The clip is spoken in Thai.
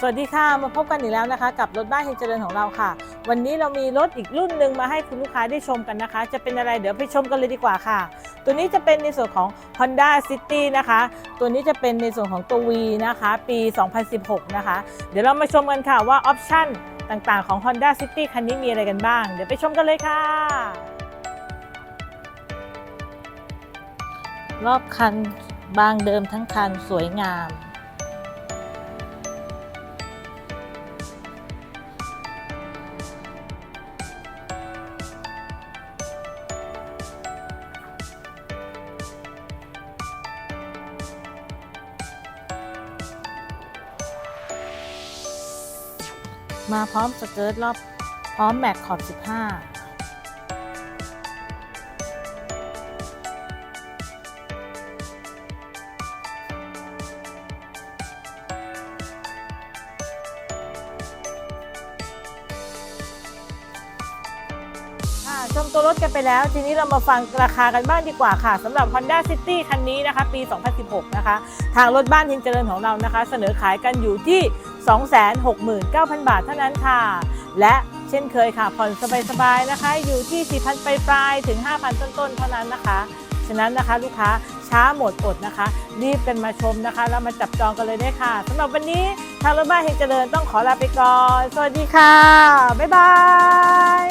สวัสดีค่ะมาพบกันอีกแล้วนะคะ กับรถบ้านเฮงเจริญของเราค่ะ วันนี้เรามีรถอีกรุ่นหนึ่งมาให้คุณลูกค้าได้ชมกันนะคะ จะเป็นอะไรเดี๋ยวไปชมกันเลยดีกว่าค่ะ ตัวนี้จะเป็นในส่วนของ Honda City นะคะ ตัวนี้จะเป็นในส่วนของตัว V นะคะ ปี 2016 นะคะ เดี๋ยวเรามาชมกันค่ะว่าออปชั่นต่างๆของ Honda City คันนี้มีอะไรกันบ้าง เดี๋ยวไปชมกันเลยค่ะ รอบคันบางเดิมทั้งคันสวยงาม มาพร้อมสเกิร์ตรอบพร้อมแม็กขอบ 15ชมตัวรถกันไปแล้ว ทีนี้เรามาฟังราคากันบ้างดีกว่าค่ะสำหรับ Honda City คันนี้นะคะ ปี 2016 นะคะ ทางรถบ้านทินเจริญของเรานะคะ เสนอขายกันอยู่ที่ 269,000 บาทเท่านั้นค่ะ และเช่นเคยค่ะ ผ่อนสบายๆนะคะ อยู่ที่ 4,000 ปลายๆถึง 5,000 ต้นๆ เท่านั้นนะคะ ฉะนั้นนะคะลูกค้าช้าหมดอดนะคะ รีบกันมาชมนะคะ แล้วมาจับจองกันเลยได้ค่ะสำหรับวันนี้ทางรถบ้านเฮงเจริญต้องขอลาไปก่อน สวัสดีค่ะ บ๊ายบาย